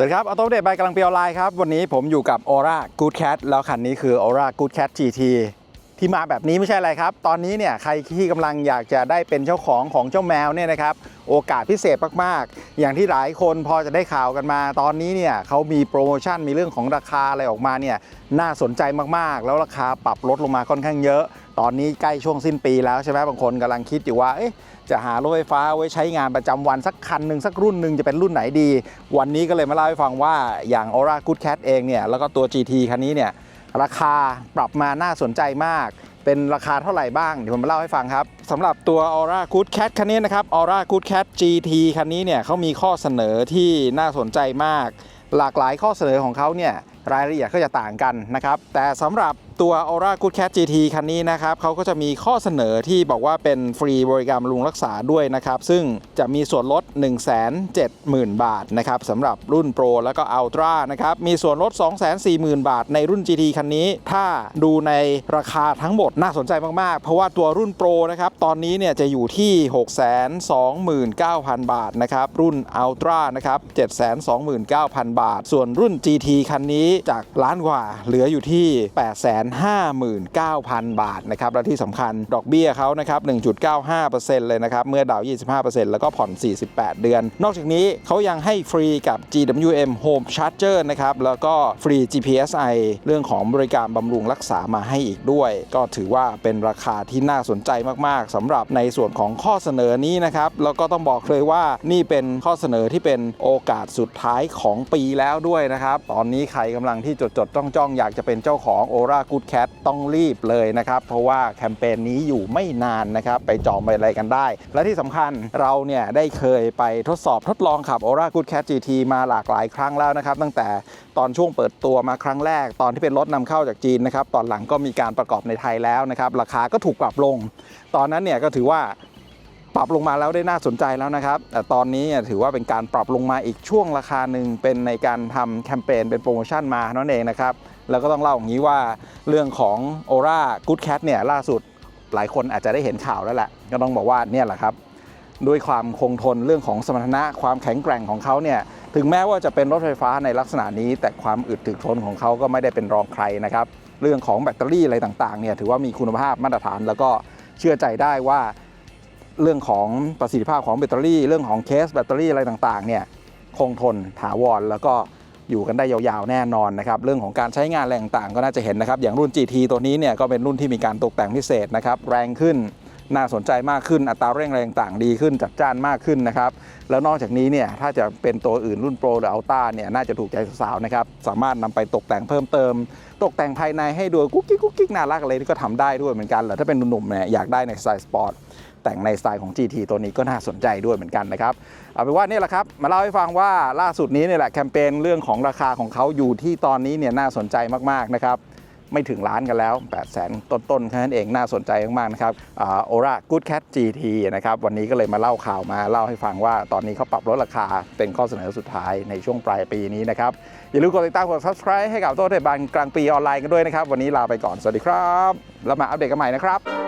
สวัสดีครับออโต้เดตบกำลังเปียวไลน์ครับ วันนี้ผมอยู่กับ Aura Good Cat แล้วคันนี้คือ Aura Good Cat GT ที่มาแบบนี้ไม่ใช่อะไรครับ ตอนนี้เนี่ยใครที่กำลังอยากจะได้เป็นเจ้าของของเจ้าแมวเนี่ยนะครับ โอกาสพิเศษมากๆ อย่างที่หลายคนพอจะได้ข่าวกันมา ตอนนี้เนี่ยเขามีโปรโมชั่นมีเรื่องของราคาอะไรออกมาเนี่ยน่าสนใจมากๆ แล้วราคาปรับลดลงมาค่อนข้างเยอะ ตอนนี้ใกล้ช่วงสิ้นปีแล้วใช่ไหมบางคนกำลังคิดอยู่ว่าจะหารถไฟฟ้าไว้ใช้งานประจำวันสักคันหนึ่งสักรุ่นหนึ่งจะเป็นรุ่นไหนดี วันนี้ก็เลยมาเล่าให้ฟังว่าอย่าง Aura Good Cat เองเนี่ยแล้วก็ตัว GT คันนี้เนี่ยราคาปรับมาน่าสนใจมาก เป็นราคาเท่าไหร่บ้าง เดี๋ยวผมมาเล่าให้ฟังครับสำหรับตัว Aura Good Cat คันนี้นะครับ Aura Good Cat GT คันนี้เนี่ยเขามีข้อเสนอที่น่าสนใจมาก หลากหลายข้อเสนอของเขาเนี่ย รายละเอียดก็จะต่างกันนะครับ แต่สำหรับตัว Aura Good Cat GT คันนี้นะครับเขาก็จะมีข้อเสนอที่บอกว่าเป็นฟรีบริการบำรุงรักษาด้วยนะครับ ซึ่งจะมีส่วนลด 170,000 บาทนะครับสำหรับรุ่น Pro แล้วก็ Ultra นะครับ มีส่วนลด 240,000 บาทในรุ่น GT คันนี้ ถ้าดูในราคาทั้งหมดน่าสนใจมาก ๆ เพราะว่าตัวรุ่น Pro นะครับ ตอนนี้เนี่ยจะอยู่ที่ 629,000 บาทนะครับ รุ่น Ultra นะครับ 729,000 บาท ส่วนรุ่น GT คันนี้จากล้านกว่าเหลืออยู่ที่ 859,000 บาทนะครับ และที่สำคัญดอกเบี้ยเขานะครับ 1.95%เลยนะครับ เมื่อดาวน์25%แล้วก็ผ่อน 48 เดือน นอกจากนี้เขายังให้ฟรีกับ GWM Home Charger นะครับ แล้วก็ฟรี GPSI เรื่องของบริการบำรุงรักษามาให้อีกด้วย ก็ถือว่าเป็นราคาที่น่าสนใจมาก ๆสำหรับในส่วนของข้อเสนอนี้นะครับ แล้วก็ต้องบอกเลยว่านี่เป็นข้อเสนอที่เป็นโอกาสสุดท้ายของปีแล้วด้วยนะครับ ตอนนี้ใครกกำลังที่จดจดจ้องจ้องๆอยากจะเป็นเจ้าของ Aura Good Cat ต้องรีบเลยนะครับ เพราะว่าแคมเปญนี้อยู่ไม่นานนะครับ ไปจองไปอะไรกันได้ และที่สำคัญเราเนี่ยได้เคยไปทดสอบทดลองขับ Aura Good Cat GT มาหลากหลายครั้งแล้วนะครับ ตั้งแต่ตอนช่วงเปิดตัวมาครั้งแรก ตอนที่เป็นรถนำเข้าจากจีนนะครับตอนหลังก็มีการประกอบในไทยแล้วนะครับราคาก็ถูกปรับลง ตอนนั้นเนี่ยก็ถือว่า ปรับลงมาแล้วได้น่าสนใจแล้วนะครับแต่ตอนนี้ถือว่าเป็นการปรับลงมาอีกช่วงราคาหนึ่งเป็นในการทำแคมเปญเป็นโปรโมชั่นมานั่นเองนะครับ แล้วก็ต้องเล่าอย่างนี้ว่าเรื่องของ Aura Good Cat เนี่ยล่าสุดหลายคนอาจจะได้เห็นข่าวแล้วแหละก็ต้องบอกว่าเนี่ยแหละครับด้วยความคงทนเรื่องของสมรรถนะความแข็งแกร่งของเขาเนี่ยถึงแม้ว่าจะเป็นรถไฟฟ้าในลักษณะนี้ แต่ความอึดถึกทนของเขาก็ไม่ได้เป็นรองใครนะครับ เรื่องของแบตเตอรี่อะไรต่างๆเนี่ยถือว่ามีคุณภาพมาตรฐาน แล้วก็เชื่อใจได้ว่า เรื่องของประสิทธิภาพของแบตเตอรี่ เรื่องของเคสแบตเตอรี่อะไรต่างๆเนี่ยคงทนถาวรแล้วก็อยู่กันได้ยาวๆแน่นอนนะครับ เรื่องของการใช้งานแรงต่างก็น่าจะเห็นนะครับ อย่างรุ่น GT ตัวนี้เนี่ยก็เป็นรุ่นที่มีการตกแต่งพิเศษนะครับ แรงขึ้น น่าสนใจมากขึ้นอัตราเร่งแรงต่างดีขึ้นจัดจ้านมากขึ้นนะครับ แล้วนอกจากนี้เนี่ยถ้าจะเป็นตัวอื่นรุ่นโปรหรืออัลต้าเนี่ยน่าจะถูกใจสาวๆนะครับสามารถนำไปตกแต่งเพิ่มเติม ตกแต่งภายในให้ดูกุ๊กกิ๊กกุ๊กกิ๊กน่ารักอะไรนี่ก็ทำได้ด้วยเหมือนกันเหรอถ้าเป็นหนุ่มๆเนี่ยอยากได้ในสไตล์สปอร์ตแต่งในสไตล์ของ GT ตัวนี้ก็น่าสนใจด้วยเหมือนกันนะครับ เอาเป็นว่านี่แหละครับ มาเล่าให้ฟังว่าล่าสุดนี้เนี่ยแหละแคมเปญเรื่องของราคาของเขาอยู่ที่ตอนนี้เนี่ยน่าสนใจมากๆนะครับ ไม่ถึงล้านกันแล้ว 8 0 0 0 0ต้นๆแค่นั้นเองน่าสนใจมากๆนะครับโอรา Good Cat GT นะครับวันนี้ก็เลยมาเล่าข่าวมาเล่าให้ฟังว่าตอนนี้เขาปรับลดราคาเป็นข้อเสนอสุดท้ายในช่วงปลายปีนี้นะครับ อย่าลืมกดติดตามกด subscribe ให้กับโต๊ะเทบานกลางปีออนไลน์กันด้วยนะครับ วันนี้ลาไปก่อนสวัสดีครับ แล้วมาอัปเดตกันใหม่นะครับ